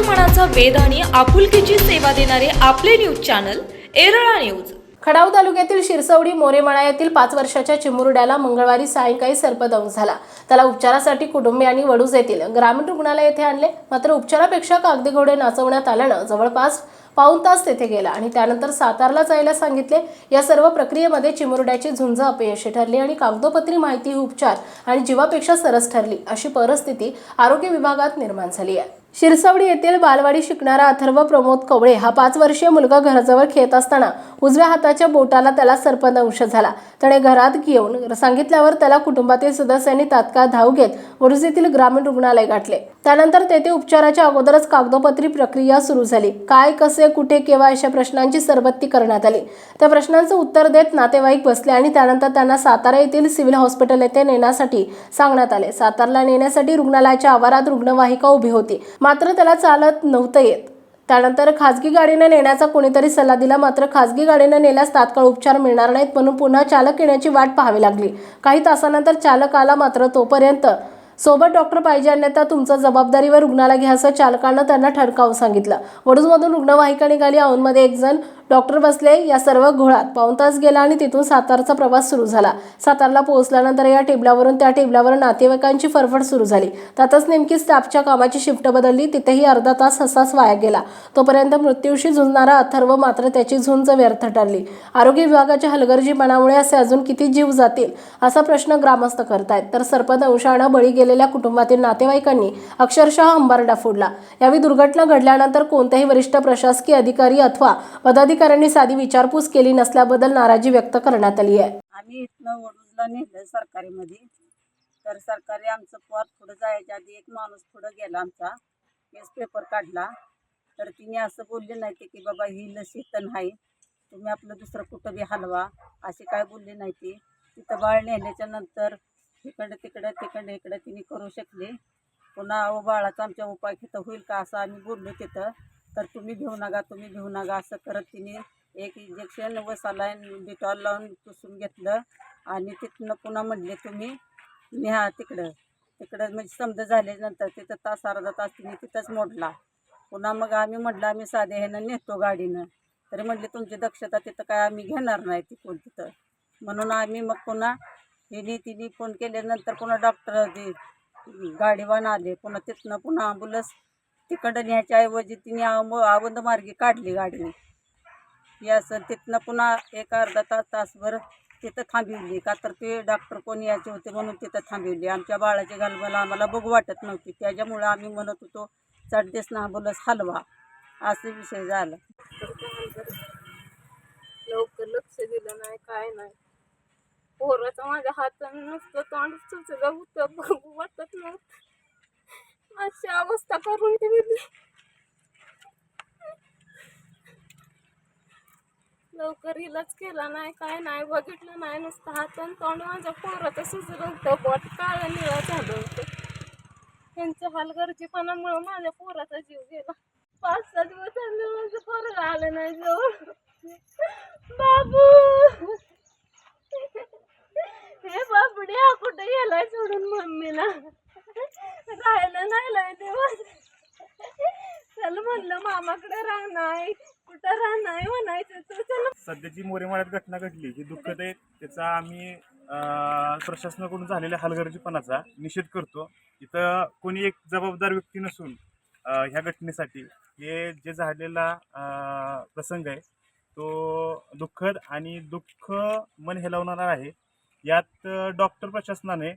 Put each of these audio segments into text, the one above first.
मनाचा वेध आणि आपुलकीची सेवा देणारे आपले news channel Erala news. Khadav तालुक्यातील शिरसवडी मोरेमळा येथील पाच वर्षाच्या चिमुरड्याला मंगळवारी सायंकाळी सर्पदंश झाला. त्याला उपचारासाठी कुटुंबियांनी वडूज येथील ग्रामीण रुग्णालय येथे आणले. मात्र उपचारापेक्षा कागदी घोडे नाचवण्यात आल्यानं जवळपास पाऊण तास तेथे गेला आणि त्यानंतर सातारला जायला सांगितले. या सर्व प्रक्रियेमध्ये चिमुरड्याची झुंज अपयशी ठरली आणि कागदोपत्री माहिती उपचार आणि जीवापेक्षा सरस ठरली अशी परिस्थिती आरोग्य विभागात निर्माण झाली आहे. शिरसवडी येथील बालवाडी शिकणारा अथर्व प्रमोद कवळे हा पाच वर्षीय मुलगा घराजवळ खेळत असताना उजव्या हाताच्या बोटाला त्याला सर्पदंश झाला. त्याने घरात घेऊन सांगितल्यावर त्याला कुटुंबातील सदस्यांनी तात्काळ धाव घेत वडूज ग्रामीण रुग्णालय गाठले. त्यानंतर तेथे उपचाराच्या अगोदरच कागदोपत्री प्रक्रिया सुरू झाली. काय कसे कुठे केव्हा अशा प्रश्नांची सरबत्ती करण्यात आली? त्या प्रश्नांचं उत्तर देत नातेवाईक बसले आणि त्यानंतर त्यांना सातारा येथील सिव्हिल हॉस्पिटल येथे नेण्यासाठी सांगण्यात आले. सातारला नेण्यासाठी रुग्णालयाच्या आवारात रुग्णवाहिका उभी होती. मात्र त्याला चालत नव्हतं येत. त्यानंतर खाजगी गाडीने नेण्याचा कोणीतरी सल्ला दिला मात्र खाजगी गाडीने नेल्यास तात्काळ उपचार मिळणार नाहीत म्हणून पुन्हा चालक येण्याची वाट पाहावी लागली. काही तासानंतर चालक आला मात्र तोपर्यंत सोबत डॉक्टर पाहिजे अन्यथा तुमचं जबाबदारीवर रुग्णाला घ्या असं चालकानं त्यांना ठणकावून सांगितलं. वडूजमधून रुग्णवाहिका निघाली. औंधमध्ये एक जण डॉक्टर बसले. या सर्व घोळात पाऊण तास गेला आणि तिथून सातारचा प्रवास सुरू झाला. सातारला पोहोचल्यानंतर या टेबलावरून त्या टेबलावर नातेवाईकांची फरफड सुरू झाली. त्यातच नेमकी स्टाफच्या कामाची शिफ्ट बदलली. तिथेही अर्धा तास हसास वाया गेला. तोपर्यंत मृत्यूशी झुंजणारा अथर्व मात्र त्याची झुंज व्यर्थ ठरली. आरोग्य विभागाच्या हलगर्जीपणामुळे असे अजून किती जीव जातील असा प्रश्न ग्रामस्थ करतायत. तर सर्पदंशानं बळी गेले असलेल्या कुटुंबातील नातेवाईकांनी अक्षरशः अंबारडा फोडला यावेळी दुर्घटना घडल्यानंतर कोणत्याही वरिष्ठ प्रशासकीय अधिकारी अथवा पदाधिकाऱ्यांनी साधी विचारपूस केली नसल्याबद्दल नाराजी व्यक्त करण्यात आली आहे. आम्ही इथनं वडूजला नेलं सरकारीमध्ये. तर सरकारी आमचं पद पुढं जायच्या आधी एक माणूस पुढं गेला आमचा. केस पेपर काढला. तर तिने असं बोलले नाही ते की बाबा ही लस इथं नाही तुम्ही आपलं दुसरं कुठं बी हलवा. अशी काय बोलली नाही ती. तिथं बाळ नेल्याच्या नंतर तिकडं तिकडं तिकडं इकडं तिने करू शकले. पुन्हा अहो बाळाचा आमच्या उपाय तिथं होईल का असं आम्ही बोललो तिथं. तर तुम्ही घेऊ नका तुम्ही घेऊ नका असं करत तिने एक इंजेक्शन व सलाईन डिटॉल लावून पुसून घेतलं. आणि तिथनं पुन्हा म्हणले तुम्ही न्या तिकडं तिकडं म्हणजे समजा झाल्यानंतर तिथं तास अर्धा तास तिने तिथंच मोडला. पुन्हा मग आम्ही म्हटलं आम्ही साधे ह्यानं नेतो गाडीनं. तरी म्हटले तुमची दक्षता तिथं काय आम्ही घेणार नाही तिथून तिथं. म्हणून आम्ही मग पुन्हा हिने तिने फोन केल्यानंतर पुन्हा डॉक्टर ते गाडीवान आले. पुन्हा तिथनं पुन्हा ॲम्ब्युलन्स तिकडं न्यायच्या ऐवजी तिने आवंद मार्गी काढली गाडीने. यास असं तिथनं पुन्हा एक अर्धा तास तासभर तिथं थांबिवली. का तर ते डॉक्टर कोण यायचे होते म्हणून तिथं थांबिवली. आमच्या बाळाची घालवायला आम्हाला बघू वाटत नव्हती. त्याच्यामुळं आम्ही म्हणत होतो चढदेस ना बोलस हलवा. असे विषय झाला. लवकर लक्ष दिलं नाही काय नाही. पोराचं माझ्या हातात नुसतं तोंड सुचलं होतं बघू वाटत नव्हतं. अशी अवस्था करून ठेवली. लवकर इलाज केला नाही काय नाही बघितलं नाही नुसतं हात तोंड माझ्या पोराचं सुचलं होतं बोट काळं निळं झालं होतं. त्यांच्या हालगर्जीपणामुळं माझ्या पोराचा जीव गेला. पाच सहा दिवस झाले माझं पोरं आलं नाही जवळ. बाबू! म्हणून मम्मीला राहायला नाही लय दिवस. चल म्हणलं मामाकडे राहणार कुठं राहणार म्हणायचं. तर चल. सध्याची मोरेमाळ्यात घटना घडली ही दुःखद आहे त्याचा आम्ही अं, प्रशासनाकडून झालेल्या हलगर्जीपणाचा निषेध करतो. इथं कोणी एक जबाबदार व्यक्ती नसून अं, ह्या घटनेसाठी हे जे झालेला अं, प्रसंग आहे तो दुःखद आणि दुःख मन हेलावणारा आहे. यात डॉक्टर प्रशासनाने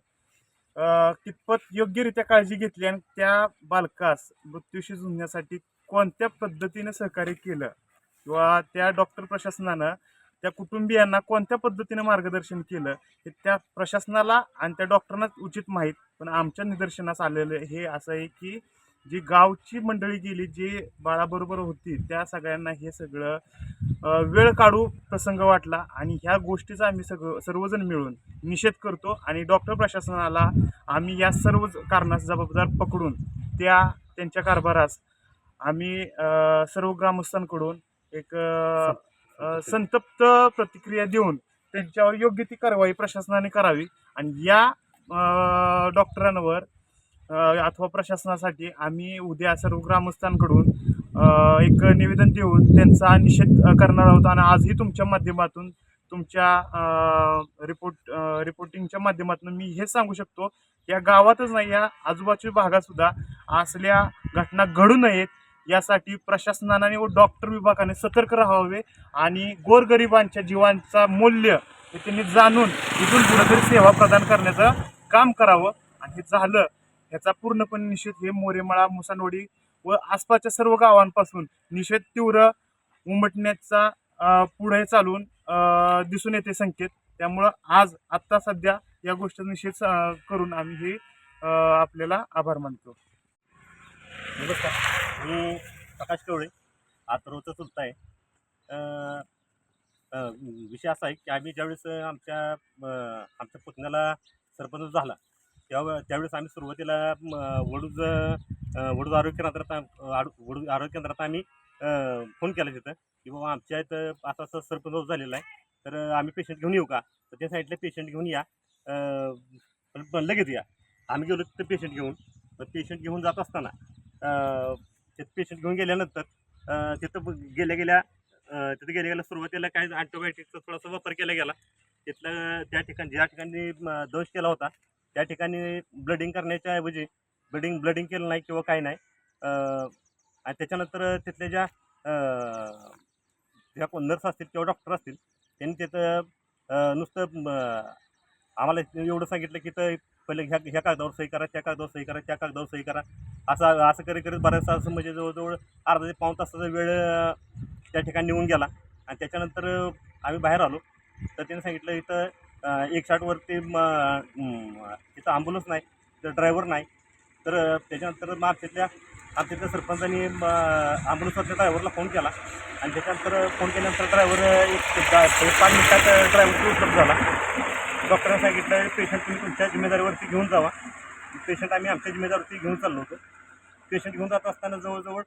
कितपत योग्यरित्या काळजी घेतली आणि त्या बालकास मृत्यूशी झुंजण्यासाठी कोणत्या पद्धतीने सहकार्य केलं? किंवा त्या डॉक्टर प्रशासनानं त्या कुटुंबियांना कोणत्या पद्धतीने मार्गदर्शन केलं? हे त्या प्रशासनाला आणि त्या डॉक्टरांना उचित माहीत पण आमच्या निदर्शनास आलेलं हे असं आहे की जी गावची मंडळी गेली जी बाळाबरोबर होती त्या सगळ्यांना हे सगळं वेळ काढू प्रसंग वाटला आणि ह्या गोष्टीचा आम्ही सगळं सर्वजण मिळून निषेध करतो आणि डॉक्टर प्रशासनाला आम्ही या सर्व कारणास जबाबदार पकडून त्या त्यांच्या कारभारास आम्ही सर्व ग्रामस्थांकडून एक संतप्त प्रतिक्रिया. देऊन त्यांच्यावर योग्य ती कारवाई प्रशासनाने करावी आणि या डॉक्टरांवर अथवा प्रशासनासाठी आम्ही उद्या सर्व ग्रामस्थांकडून एक निवेदन देऊन त्यांचा निषेध करणार आहोत आणि आजही तुमच्या माध्यमातून तुमच्या रिपोर्ट रिपोर्टिंगच्या माध्यमातून मी हे सांगू शकतो या गावातच नाही या आजूबाजूच्या भागातसुद्धा असल्या घटना घडू नयेत यासाठी प्रशासनाने व डॉक्टर विभागाने सतर्क राहावे आणि गोरगरिबांच्या जीवांचा मूल्य हे त्यांनी जाणून इथून कुठेतरी सेवा प्रदान करण्याचं काम करावं. आणि हे झालं ह्याचा पूर्णपणे निषेध हे मोरेमाळा मुसानवडी व आसपासच्या सर्व गावांपासून निषेध तीव्र उमटण्याचा पुढे चालून दिसून येते संकेत. त्यामुळं आज आत्ता सध्या या गोष्टीचा निषेध करून आम्ही हे आपल्याला आभार मानतो. नमस्कार. मी प्रकाश कवळे आतरोचा चुलता आहे विषय असा आहे की आम्ही ज्यावेळेस आमच्या आमच्या पुतण्याला सरपंच झाला तेव्हा त्यावेळेस आम्ही सुरुवातीला वडूज वडूज आरोग्य केंद्रात आम- वडूज आरोग्य केंद्रात आम्ही फोन केला तिथं की बाबा आमच्या इथं असा असं सरपंच झालेला आहे. तर आम्ही पेशंट घेऊन येऊ का? तर त्या साईडला पेशंट घेऊन या. लगेच या. आम्ही गेलो तिथं पेशंट घेऊन. पेशंट घेऊन जात असताना तिथं पेशंट घेऊन गेल्यानंतर तिथं गेल्या गेल्या तिथं गेल्या गेल्या सुरुवातीला काही अँटीबायोटिकचा थोडासा वापर केला गेला. तिथलं त्या ठिकाणी ज्या ठिकाणी दोष केला होता त्या ठिकाणी ब्लडिंग करण्याच्या ऐवजी ब्लडिंग ब्लडिंग केलं नाही किंवा काही नाही आणि त्याच्यानंतर तिथल्या ज्या ज्या कोण नर्स असतील किंवा डॉक्टर असतील त्यांनी तिथं नुसतं आम्हाला एवढं सांगितलं की तर पहिले ह्या ह्या कागदावर सही करा त्या कागदावर सही करा त्या कागदावर सही करा. असं असं करीत करीत बऱ्याचसा असं म्हणजे जवळजवळ अर्धा ते पाऊन तासाचा वेळ त्या ठिकाणी निघून गेला. आणि त्याच्यानंतर आम्ही बाहेर आलो. तर त्यांनी सांगितलं इथं एकसाठवरती एक तिथं ॲम्ब्युलन्स नाही तर ड्रायव्हर नाही. तर त्याच्यानंतर मग आमच्यातल्या आमच्यातल्या सरपंचांनी ॲम्ब्युलन्सवरच्या ड्रायव्हरला फोन केला. आणि त्याच्यानंतर फोन केल्यानंतर ड्रायव्हर एक पाच मिनिटात ड्रायव्हरची उपलब्ध झाला. डॉक्टरांनी सांगितलं पेशंट तुम्ही तुमच्या जिम्मेदारीवरती घेऊन जावा. पेशंट आम्ही आमच्या जिम्मेदारीवरती घेऊन चाललो होतो. पेशंट घेऊन जात असताना जवळजवळ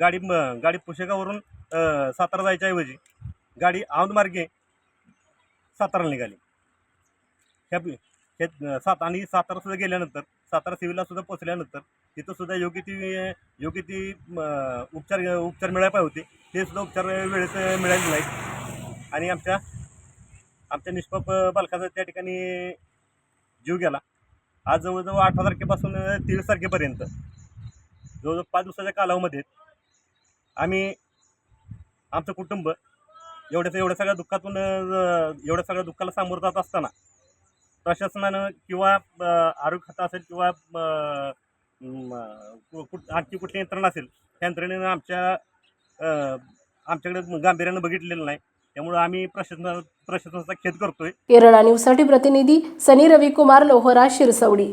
गाडी गाडी पुशेगावरून सातारा जायच्याऐवजी गाडी औंधमार्गे साताराला निघाली. ह्या हे सात आणि सातारासुद्धा गेल्यानंतर सातारा सिव्हिलला सुद्धा पोचल्यानंतर तिथं सुद्धा योग्य ती योग्य ती उपचार उपचार मिळायला पाहिजे होते. ते सुद्धा उपचार वेळेत मिळाले नाहीत. आणि आमच्या आमच्या निष्पाप बालकाचा त्या ठिकाणी जीव गेला. आज जवळजवळ अठरा तारखेपासून तेवीस तारखेपर्यंत जवळजवळ पाच दिवसाच्या कालावधीमध्ये आम्ही आमचं कुटुंब एवढ्या एवढ्या सगळ्या दुःखातून एवढ्या सगळ्या दुःखाला सामोरं जात असताना प्रशासनानं किंवा आरोग्य खातं असेल किंवा कु- आणखी कुठली यंत्रणा असेल त्या यंत्रणेनं आमच्या आमच्याकडे गांभीर्यानं बघितलेलं नाही. त्यामुळं आम्ही प्रशासना प्रशासनाचा खेद करतोय. केरळा न्यूजसाठी प्रतिनिधी सनी रविकुमार लोहरा शिरसवडी.